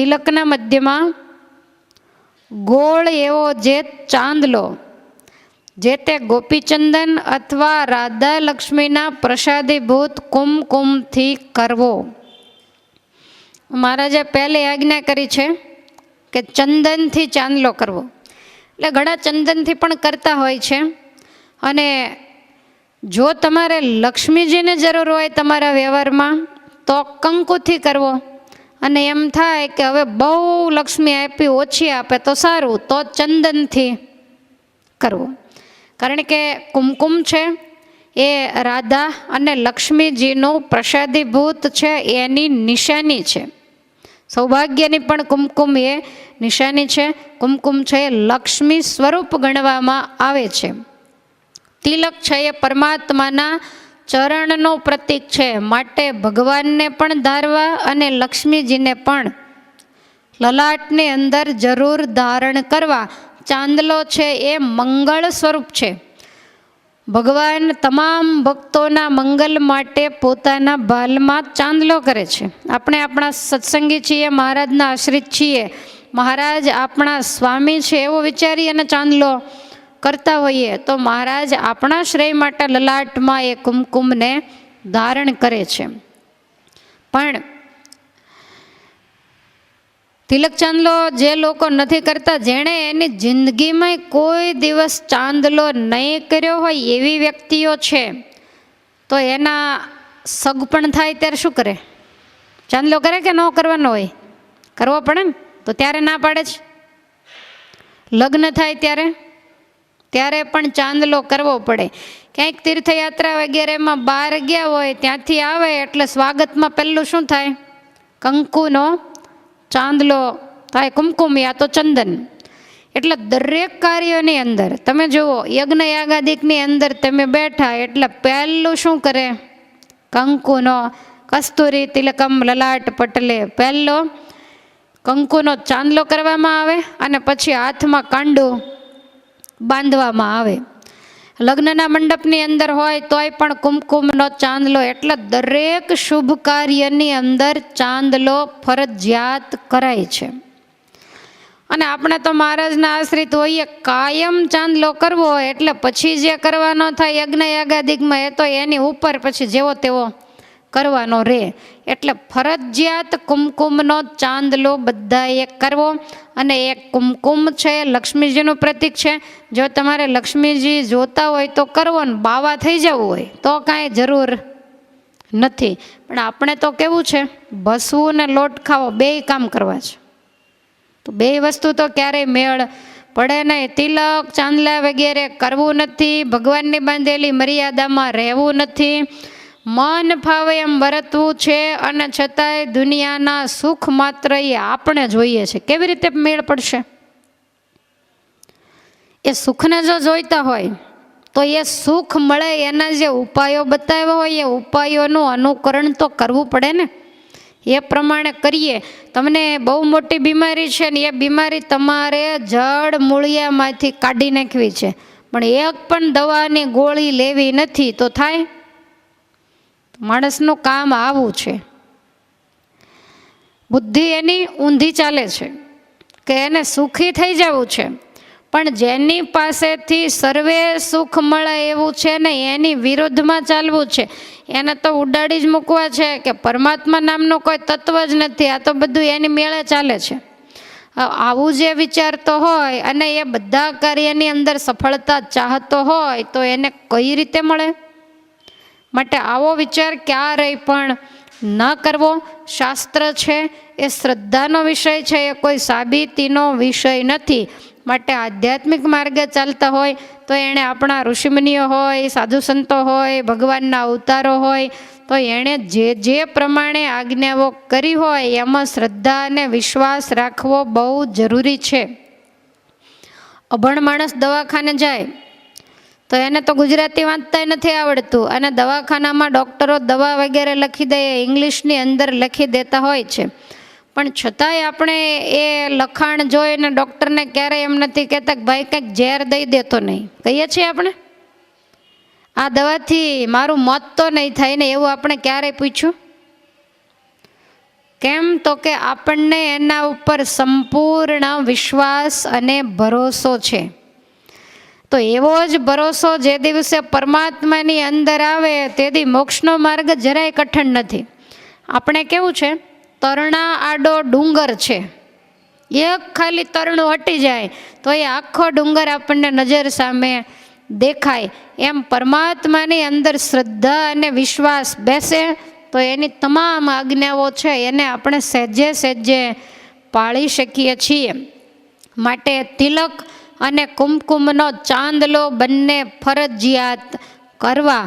તિલકના મધ્યમાં ગોળ એવો જે ચાંદલો, જે તે ગોપીચંદન અથવા રાધા લક્ષ્મીના પ્રસાદીભૂત કુમકુમથી કરવો. મહારાજે પહેલી આજ્ઞા કરી છે કે ચંદનથી ચાંદલો કરવો. એટલે ઘણા ચંદનથી પણ કરતા હોય છે. અને જો તમારે લક્ષ્મીજીને જરૂર હોય તમારા વ્યવહારમાં, તો કંકુથી કરવો. અને એમ થાય કે હવે બહુ લક્ષ્મી આપી, ઓછી આપે, તો સારું, તો ચંદનથી કરવું. કારણ કે કુમકુમ છે, એ રાધા અને લક્ષ્મીજીનું પ્રસાદીભૂત છે, એની નિશાની છે. સૌભાગ્યની પણ કુમકુમ એ નિશાની છે. કુમકુમ છે, એ લક્ષ્મી સ્વરૂપ ગણવામાં આવે છે. તિલક છે, એ પરમાત્માના ચરણનું પ્રતીક છે. માટે ભગવાનને પણ ધારવા અને લક્ષ્મીજીને પણ. લલાટની અંદર જરૂર ધારણ કરવા. ચાંદલો છે એ મંગળ સ્વરૂપ છે. ભગવાન તમામ ભક્તોના મંગલ માટે પોતાના ભાલમાં ચાંદલો કરે છે. આપણે આપણા સત્સંગી છીએ, મહારાજના આશ્રિત છીએ. મહારાજ આપણા સ્વામી છે એવો વિચારી અને ચાંદલો કરતા હોઈએ તો મહારાજ આપણા શ્રેય માટે લલાટમાં એ કુમકુમને ધારણ કરે છે. પણ તિલક ચાંદલો જે લોકો નથી કરતા, જેણે એની જિંદગીમાં કોઈ દિવસ ચાંદલો નહીં કર્યો હોય એવી વ્યક્તિઓ છે, તો એના સગપણ થાય ત્યારે શું કરે? ચાંદલો કરે કે ન કરવાનો હોય? કરવો પડે ને? તો ત્યારે ના પાડે છે લગ્ન થાય ત્યારે? ત્યારે પણ ચાંદલો કરવો પડે. ક્યાંક તીર્થયાત્રા વગેરેમાં બહાર ગયા હોય, ત્યાંથી આવે એટલે સ્વાગતમાં પહેલું શું થાય? કંકુનો ચાંદલો થાય કુમકુમ યા તો ચંદન. એટલે દરેક કાર્યોની અંદર, તમે જુઓ, યજ્ઞ યાગાદિકની અંદર તમે બેઠા એટલે પહેલું શું કરે? કંકુનો કસ્તુરી તિલકમ લલાટ પટલે પહેલો કંકુનો ચાંદલો કરવામાં આવે અને પછી હાથમાં કાંડું બાંધવામાં આવે. લગ્નના મંડપની અંદર હોય તોય પણ કુમકુમનો ચાંદલો એટલે દરેક શુભ કાર્યની અંદર ચાંદલો ફરજિયાત કરાય છે. અને આપણે તો મહારાજના આશ્રિત હોઈએ, કાયમ ચાંદલો કરવો હોય એટલે પછી જે કરવાનો થાય યજ્ઞ યાગાદિકમાં એ તો એની ઉપર પછી જેવો તેવો કરવાનો રહે એટલે ફરજિયાત કુમકુમનો ચાંદલો બધાએ કરવો. અને એક કુમકુમ છે, લક્ષ્મીજીનું પ્રતીક છે. જો તમારે લક્ષ્મીજી જોતા હોય તો કરવો ને, બાવા થઈ જવું હોય તો કાંઈ જરૂર નથી. પણ આપણે તો કેવું છે, ભસવું ને લોટ ખાવો, બેય કામ કરવા છે. તો બે વસ્તુ તો ક્યારેય મેળ પડે નહીં. તિલક, ચાંદલા વગેરે કરવું નથી, ભગવાનની બાંધેલી મર્યાદામાં રહેવું નથી. મન ફાવે એમ વર્તવું છે અને છતાંય દુનિયાના સુખ માત્ર એ આપણે જોઈએ છે. કેવી રીતે મેળ પડશે? એ સુખને જો જોઈતા હોય, તો એ સુખ મળે એના જે ઉપાયો બતાવ્યા હોય, એ ઉપાયોનું અનુકરણ તો કરવું પડે ને. એ પ્રમાણે કરીએ. તમને બહુ મોટી બીમારી છે ને, એ બીમારી તમારે જડ મૂળિયામાંથી કાઢી નાખવી છે. પણ એક પણ દવાની ગોળી લેવી નથી તો થાય? માણસનું કામ આવું છે. બુદ્ધિ એની ઊંધી ચાલે છે કે એને સુખી થઈ જવું છે. પણ જેની પાસેથી સર્વે સુખ મળે એવું છે ને એની વિરુદ્ધમાં ચાલવું છે. એને તો ઉડાડી જ મૂકવા છે કે પરમાત્મા નામનું કોઈ તત્વ જ નથી, આ તો બધું એની મેળે ચાલે છે. આવું જે વિચારતો હોય અને એ બધા કાર્યની અંદર સફળતા ચાહતો હોય તો એને કઈ રીતે મળે? માટે આવો વિચાર ક્યારેય પણ ન કરવો. શાસ્ત્ર છે, એ શ્રદ્ધાનો વિષય છે, એ કોઈ સાબિતીનો વિષય નથી. માટે આધ્યાત્મિક માર્ગે ચાલતા હોય તો એણે આપણા ઋષિમુનિઓ હોય, સાધુ સંતો હોય, ભગવાનના અવતારો હોય, તો એણે જે જે પ્રમાણે આજ્ઞાઓ કરી હોય, એમાં શ્રદ્ધા અને વિશ્વાસ રાખવો બહુ જરૂરી છે. અભણ માણસ દવાખાને જાય તો એને તો ગુજરાતી વાંચતા નથી આવડતું. અને દવાખાનામાં ડૉક્ટરો દવા વગેરે લખી દે, ઇંગ્લિશની અંદર લખી દેતા હોય છે. પણ છતાંય આપણે એ લખાણ જોઈને ડૉક્ટરને ક્યારેય એમ નથી કહેતા કે ભાઈ કંઈક ઝેર દઈ દેતો નહીં. કહીએ છીએ આપણે? આ દવાથી મારું મોત તો નહીં થાય ને એવું આપણે ક્યારેય પૂછ્યું? કેમ તો કે આપણને એના ઉપર સંપૂર્ણ વિશ્વાસ અને ભરોસો છે. તો એવો જ ભરોસો જે દિવસે પરમાત્માની અંદર આવે તેથી મોક્ષનો માર્ગ જરાય કઠણ નથી. આપણે કેવું છે? તરણા આડો ડુંગર છે. એક ખાલી તરણું હટી જાય તો એ આખો ડુંગર આપણને નજર સામે દેખાય. એમ પરમાત્માની અંદર શ્રદ્ધા અને વિશ્વાસ બેસે તો એની તમામ આજ્ઞાઓ છે એને આપણે સહેજે સહેજે પાળી શકીએ છીએ. માટે તિલક અને કુમકુમનો ચાંદલો બંને ફરજિયાત કરવા.